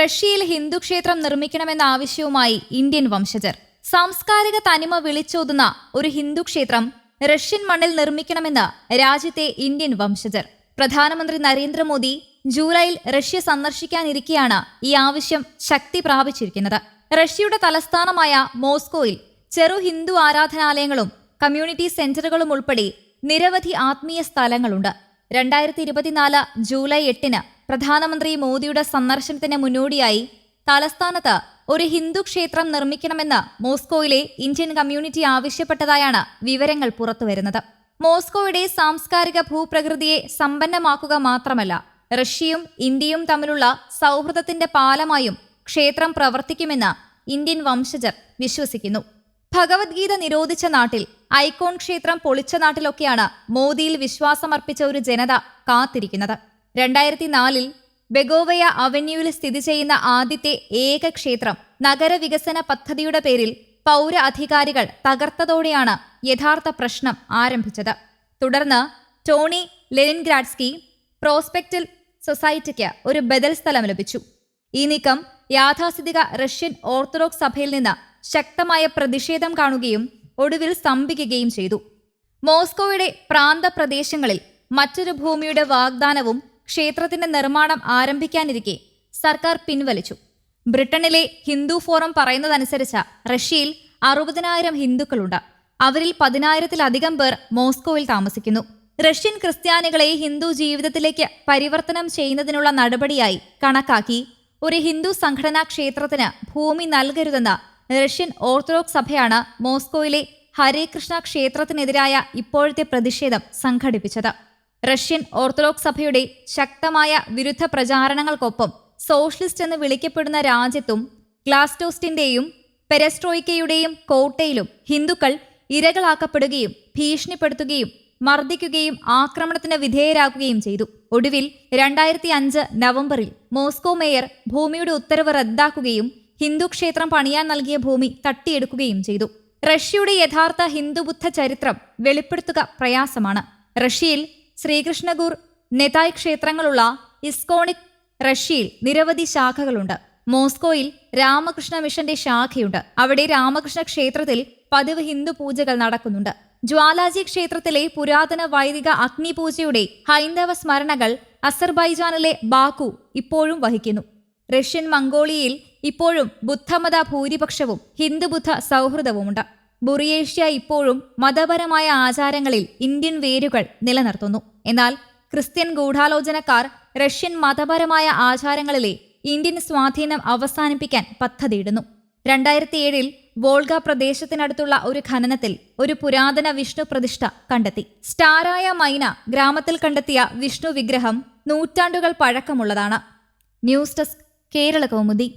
റഷ്യയിൽ ഹിന്ദു ക്ഷേത്രം നിർമ്മിക്കണമെന്ന ആവശ്യവുമായി ഇന്ത്യൻ വംശജർ. സാംസ്കാരിക തനിമ വിളിച്ചോതുന്ന ഒരു ഹിന്ദു ക്ഷേത്രം റഷ്യൻ മണ്ണിൽ നിർമ്മിക്കണമെന്ന് രാജ്യത്തെ ഇന്ത്യൻ വംശജർ. പ്രധാനമന്ത്രി നരേന്ദ്രമോദി ജൂലൈയിൽ റഷ്യ സന്ദർശിക്കാനിരിക്കെയാണ് ഈ ആവശ്യം ശക്തി പ്രാപിച്ചിരിക്കുന്നത്. റഷ്യയുടെ തലസ്ഥാനമായ മോസ്കോയിൽ ചെറു ഹിന്ദു ആരാധനാലയങ്ങളും കമ്മ്യൂണിറ്റി സെന്ററുകളും ഉൾപ്പെടെ നിരവധി ആത്മീയ സ്ഥലങ്ങളുണ്ട്. രണ്ടായിരത്തി ഇരുപത്തിനാല് ജൂലൈ എട്ടിന് പ്രധാനമന്ത്രി മോദിയുടെ സന്ദർശനത്തിന് മുന്നോടിയായി തലസ്ഥാനത്ത് ഒരു ഹിന്ദു ക്ഷേത്രം നിർമ്മിക്കണമെന്ന് മോസ്കോയിലെ ഇന്ത്യൻ കമ്മ്യൂണിറ്റി ആവശ്യപ്പെട്ടതായാണ് വിവരങ്ങൾ പുറത്തുവരുന്നത്. മോസ്കോയുടെ സാംസ്കാരിക ഭൂപ്രകൃതിയെ സമ്പന്നമാക്കുക മാത്രമല്ല റഷ്യയും ഇന്ത്യയും തമ്മിലുള്ള സൗഹൃദത്തിന്റെ പാലമായും ക്ഷേത്രം പ്രവർത്തിക്കുമെന്ന് ഇന്ത്യൻ വംശജർ വിശ്വസിക്കുന്നു. ഭഗവത്ഗീത നിരോധിച്ച നാട്ടിൽ ഐക്കോൺ ക്ഷേത്രം പൊളിച്ച നാട്ടിലൊക്കെയാണ് മോദിയിൽ വിശ്വാസമർപ്പിച്ച ഒരു ജനത കാത്തിരിക്കുന്നത്. രണ്ടായിരത്തി നാലിൽ ബെഗോവയ അവന്യൂവിൽ സ്ഥിതി ചെയ്യുന്ന ആദ്യത്തെ ഏക ക്ഷേത്രം നഗരവികസന പദ്ധതിയുടെ പേരിൽ പൗര അധികാരികൾ തകർത്തതോടെയാണ് യഥാർത്ഥ പ്രശ്നം ആരംഭിച്ചത്. തുടർന്ന് ടോണി ലെനിൻഗ്രാഡ്സ്കി പ്രോസ്പെക്റ്റിൽ സൊസൈറ്റിക്ക് ഒരു ബദൽ സ്ഥലം ലഭിച്ചു. ഈ നീക്കം യാഥാസ്ഥിതിക റഷ്യൻ ഓർത്തഡോക്സ് സഭയിൽ നിന്ന് ശക്തമായ പ്രതിഷേധം കാണുകയും ഒടുവിൽ സ്തംഭിക്കുകയും ചെയ്തു. മോസ്കോയുടെ പ്രാന്തപ്രദേശങ്ങളിൽ മറ്റൊരു ഭൂമിയുടെ വാഗ്ദാനവും ക്ഷേത്രത്തിന്റെ നിർമ്മാണം ആരംഭിക്കാനിരിക്കെ സർക്കാർ പിൻവലിച്ചു. ബ്രിട്ടനിലെ ഹിന്ദു ഫോറം പറയുന്നതനുസരിച്ച് റഷ്യയിൽ അറുപതിനായിരം ഹിന്ദുക്കളുണ്ട്. അവരിൽ പതിനായിരത്തിലധികം പേർ മോസ്കോയിൽ താമസിക്കുന്നു. റഷ്യൻ ക്രിസ്ത്യാനികളെ ഹിന്ദു ജീവിതത്തിലേക്ക് പരിവർത്തനം ചെയ്യുന്നതിനുള്ള നടപടിയായി കണക്കാക്കി ഒരു ഹിന്ദു സംഘടനാ ക്ഷേത്രത്തിന് ഭൂമി നൽകരുതെന്ന റഷ്യൻ ഓർത്തഡോക്സ് സഭയാണ് മോസ്കോയിലെ ഹരേ കൃഷ്ണ ക്ഷേത്രത്തിനെതിരായ ഇപ്പോഴത്തെ പ്രതിഷേധം സംഘടിപ്പിച്ചത്. റഷ്യൻ ഓർത്തഡോക്സ് സഭയുടെ ശക്തമായ വിരുദ്ധ പ്രചാരണങ്ങൾക്കൊപ്പം സോഷ്യലിസ്റ്റ് എന്ന് വിളിക്കപ്പെടുന്ന രാജ്യത്തും ഗ്ലാസ്റ്റോസ്റ്റിന്റെയും പെരസ്ട്രോയിക്കയുടെയും കോട്ടയിലും ഹിന്ദുക്കൾ ഇരകളാക്കപ്പെടുകയും ഭീഷണിപ്പെടുത്തുകയും മർദ്ദിക്കുകയും ആക്രമണത്തിന് വിധേയരാക്കുകയും ചെയ്തു. ഒടുവിൽ രണ്ടായിരത്തി അഞ്ച് നവംബറിൽ മോസ്കോ മേയർ ഭൂമിയുടെ ഉത്തരവ് റദ്ദാക്കുകയും ഹിന്ദു ക്ഷേത്രം പണിയാൻ നൽകിയ ഭൂമി തട്ടിയെടുക്കുകയും ചെയ്തു. റഷ്യയുടെ യഥാർത്ഥ ഹിന്ദുബുദ്ധ ചരിത്രം വെളിപ്പെടുത്തുക പ്രയാസമാണ്. റഷ്യയിൽ ശ്രീകൃഷ്ണഗൂർ നെതായ് ക്ഷേത്രങ്ങളുള്ള ഇസ്കോണിക് റഷ്യയിൽ നിരവധി ശാഖകളുണ്ട്. മോസ്കോയിൽ രാമകൃഷ്ണ മിഷന്റെ ശാഖയുണ്ട്. അവിടെ രാമകൃഷ്ണ ക്ഷേത്രത്തിൽ പതിവ് ഹിന്ദു പൂജകൾ നടക്കുന്നുണ്ട്. ജ്വാലാജി ക്ഷേത്രത്തിലെ പുരാതന വൈദിക അഗ്നിപൂജയുടെ ഹൈന്ദവ സ്മരണകൾ അസർബൈജാനിലെ ബാക്കു ഇപ്പോഴും വഹിക്കുന്നു. റഷ്യൻ മംഗോളിയയിൽ ഇപ്പോഴും ബുദ്ധമത ഭൂരിപക്ഷവും ഹിന്ദുബുദ്ധ സൗഹൃദവുമുണ്ട്. ബുറിയേഷ്യ ഇപ്പോഴും മതപരമായ ആചാരങ്ങളിൽ ഇന്ത്യൻ വേരുകൾ നിലനിർത്തുന്നു. എന്നാൽ ക്രിസ്ത്യൻ ഗൂഢാലോചനക്കാർ റഷ്യൻ മതപരമായ ആചാരങ്ങളിലെ ഇന്ത്യൻ സ്വാധീനം അവസാനിപ്പിക്കാൻ പദ്ധതിയിടുന്നു. രണ്ടായിരത്തി ഏഴിൽ വോൾഗ പ്രദേശത്തിനടുത്തുള്ള ഒരു ഖനനത്തിൽ ഒരു പുരാതന വിഷ്ണു പ്രതിഷ്ഠ കണ്ടെത്തി. സ്റ്റാറായ മൈന ഗ്രാമത്തിൽ കണ്ടെത്തിയ വിഷ്ണു വിഗ്രഹം നൂറ്റാണ്ടുകൾ പഴക്കമുള്ളതാണ്. News desk Kerala Kaumudi.